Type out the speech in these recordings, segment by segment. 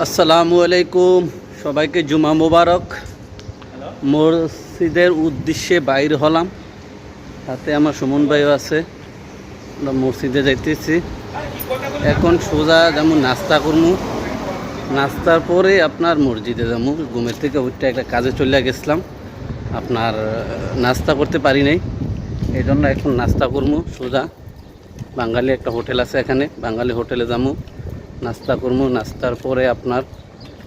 আসসালামু আলাইকুম। সবাইকে জুমা মোবারক। মসজিদের উদ্দেশ্যে বাইর হলাম। তাতে আমার সুমন ভাইও আছে। মসজিদে যাইতেছি। এখন সোজা যেমন নাস্তা করব। নাস্তার পরে আপনার মসজিদে যাব। ঘুমের থেকে উঠতে একটা কাজে চলে গেছিলাম। আপনার নাস্তা করতে পারি নাই। এই জন্য এখন নাস্তা করব সোজা। বাঙালি একটা হোটেল আছে এখানে। বাঙালি হোটেলে যাব। নাস্তা করব নাস্তার পরে আপনার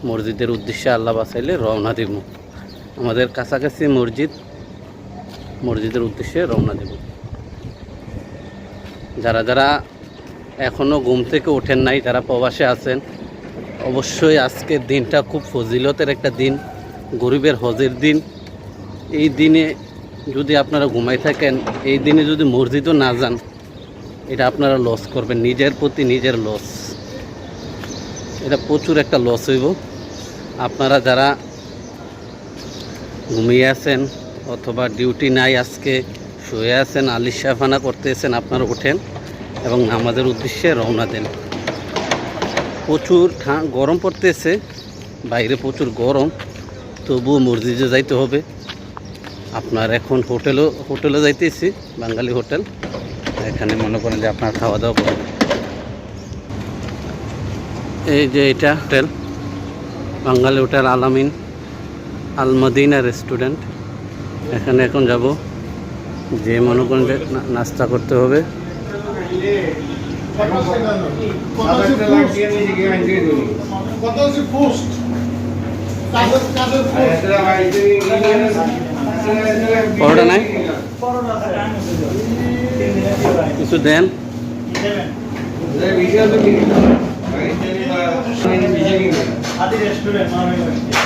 মসজিদের উদ্দেশ্যে আল্লাহ বাসাইলে রওনা দিব আমাদের কাছাকাছি মসজিদ, মসজিদের উদ্দেশ্যে রওনা দেব যারা যারা এখনও ঘুম থেকে ওঠেন নাই, যারা প্রবাসে আছেন, অবশ্যই আজকের দিনটা খুব ফজিলতের একটা দিন, গরিবের হজের দিন। এই দিনে যদি আপনারা ঘুমাই থাকেন, এই দিনে যদি মসজিদও না যান, এটা আপনারা লস করবেন, নিজের প্রতি নিজের লস এটা প্রচুর একটা লস হইব। আপনারা যারা ঘুমিয়ে আছেন অথবা ডিউটি নাই আজকে, শুয়ে আছেন, আলিশ সাফানা করতেছেন, আপনারা ওঠেন এবং নামাজের উদ্দেশ্যে রওনা দেন। প্রচুর গরম পড়তেছে, বাইরে প্রচুর গরম, তবুও মসজিদে যাইতে হবে। আপনার এখন হোটেলও হোটেলে যাইতেছি, বাঙালি হোটেল। এখানে মনে করেন যে আপনার খাওয়া দাওয়া করবেন এই যে এটা হোটেল, বাঙালি হোটেল আলামিন আলমদিনা রেস্টুরেন্ট। এখানে এখন যাব, যে মনে করেন যে নাস্তা করতে হবে। পরোটা নাই? কিছু দেন? পোস্ট